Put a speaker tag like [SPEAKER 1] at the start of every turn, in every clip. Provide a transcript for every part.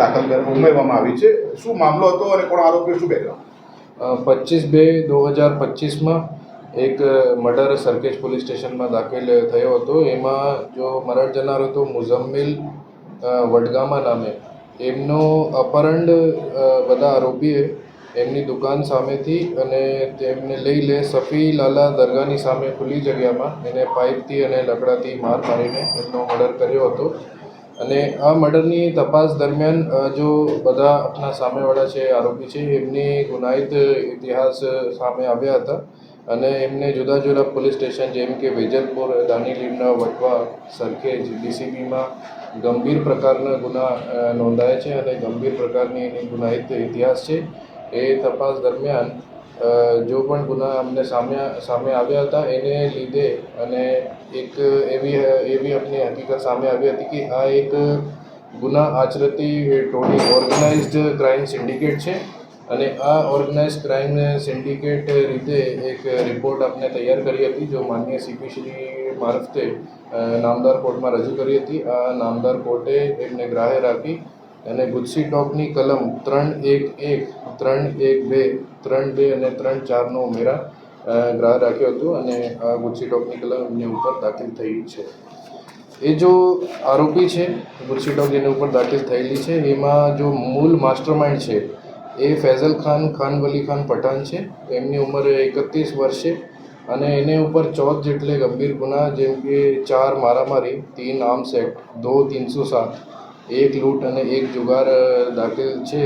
[SPEAKER 1] દાખલ ઉમેરવામાં આવી છે. શું મામલો હતો અને કોણ આરોપી શું બેકગ્રાઉન્ડ
[SPEAKER 2] પચીસ બે દો હજાર પચીસમાં એક મર્ડર સરખેજ પોલીસ સ્ટેશનમાં દાખલ થયો હતો. એમાં જો મરણ જનાર હતો મુઝમ્મિલ વડગામા નામે. એમનો અપહરણ બધા આરોપીએ એમની દુકાન સામેથી અને તેમને લઈ લે સફી લાલા દરગાહની સામે ખુલ્લી જગ્યામાં. એને પાઇપથી અને લકડાથી માર મારીને એમનો મર્ડર કર્યો હતો. અને આ મર્ડરની તપાસ દરમિયાન જો બધા આપણા સામેવાળા છે, આરોપી છે, એમની ગુનાહિત ઇતિહાસ સામે આવ્યા હતા. અને એમને જુદા જુદા પોલીસ સ્ટેશન જેમ કે વેજલપુર દાનીલીમના વટવા સરખેજ ડીસીબીમાં ગંભીર પ્રકારના ગુના નોંધાયા છે અને ગંભીર પ્રકારની એની ગુનાહિત ઇતિહાસ છે. એ તપાસ દરમિયાન જો પણ ગુના અમને સામે સામે આવ્યા હતા, એને લીધે અને એક એવી એવી આપણી હકીકત સામે આવી હતી કે આ એક ગુના આચરતી ટોળી ઓર્ગેનાઇઝડ ક્રાઇમ સિન્ડિકેટ છે અને આ ઓર્ગેનાઇઝ ક્રાઇમ સિન્ડિકેટ રીતે એક રિપોર્ટ આપણે તૈયાર કરી હતી, જો માન્ય સીપી શ્રી મારફતે નામદાર કોર્ટમાં રજૂ કરી હતી. આ નામદાર કોર્ટે એમને ગ્રાહ્ય રાખી અને ગુજસી ટોકની કલમ ત્રણ એક એક, ત્રણ એક બે, ત્રણ બે અને ત્રણ ચારનો ઉમેરા ગ્રાહ રાખ્યો હતો અને આ ગુજસી ટોકની કલમ એમની ઉપર દાખલ થઈ છે. એ જો આરોપી છે, ગુજસી ટોક જેની ઉપર દાખલ થયેલી છે, એમાં જો મૂળ માસ્ટરમાઇન્ડ છે, એ ફૈઝલ ખાન ખાન વલી ખાન પઠાણ છે. એમની ઉંમર એકત્રીસ વર્ષ છે અને એને ઉપર ચૌદ જેટલે ગંભીર ગુના, જેમ કે ચાર મારામારી, તીન આર્મ્સ એક્ટ, દો, તીનસો સાત એક લૂંટ અને એક જુગાર દાખલ છે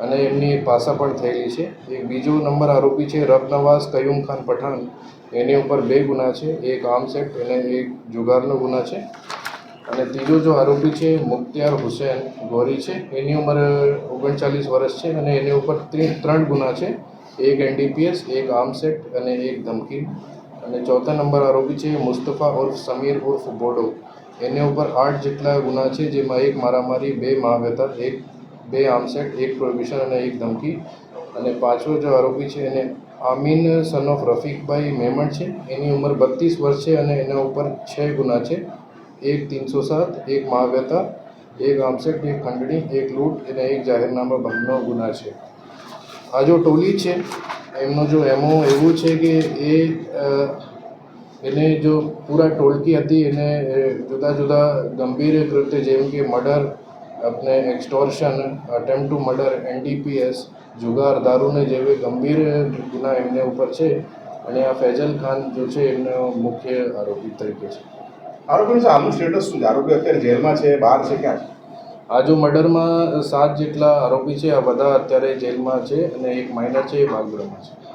[SPEAKER 2] અને એમની પાસા પણ થયેલી છે. એક બીજો નંબર આરોપી છે રબનવાઝ કયુમ ખાન પઠાણ. એની ઉપર બે ગુના છે, એક આર્મ્સ એક્ટ અને એક જુગારનો ગુના છે. અને ત્રીજો જો આરોપી છે મુખ્તિયાર હુસેન ગોરી છે. એની ઉંમર ઓગણચાલીસ વર્ષ છે અને એની ઉપર ત્રણ ગુના છે. એક એનડીપીએસ, એક આર્મ્સ એક્ટ અને એક ધમકી. અને ચોથા નંબર આરોપી છે મુસ્તફા ઉર્ફ સમીર ઉર્ફ બોડો. એની ઉપર આઠ જેટલા ગુના છે, જેમાં એક મારામારી, બે મહાવ્યતા એક, બે આમસેટ, એક પ્રોહિબિશન અને એક ધમકી. અને પાંચમો જે આરોપી છે, એને આમીન સન ઓફ રફીકભાઈ મેમણ છે. એની ઉંમર બત્રીસ વર્ષ છે અને એના ઉપર છ ગુના છે. એક તીનસો સાત, એક મહાવ્યતા એક આમસેટ, એક ખંડણી, એક લૂંટ અને એક જાહેરનામા ભંગનો ગુના છે. આ જો ટોલી છે, એમનો જો એમો એવું છે કે એ એને જો પૂરા ટોળકી હતી એને જુદા જુદા ગંભીર કૃત્ય જેમ કે મર્ડર આપણે extortion attempt to murder NDPS જુગાર દારૂને જેવી ગંભીર ગુના એમને ઉપર છે. અને આ ફૈઝલ ખાન જો છે એમનો મુખ્ય આરોપી તરીકે છે.
[SPEAKER 1] આરોપીનું હાલનું સ્ટેટસ શું છે? આરોપી અત્યારે જેલમાં છે બહાર છે ક્યાં છે?
[SPEAKER 2] આ જો મર્ડરમાં સાત જેટલા આરોપી છે આ બધા અત્યારે જેલમાં છે અને એક માઇનર છે એ બાગડોમાં છે.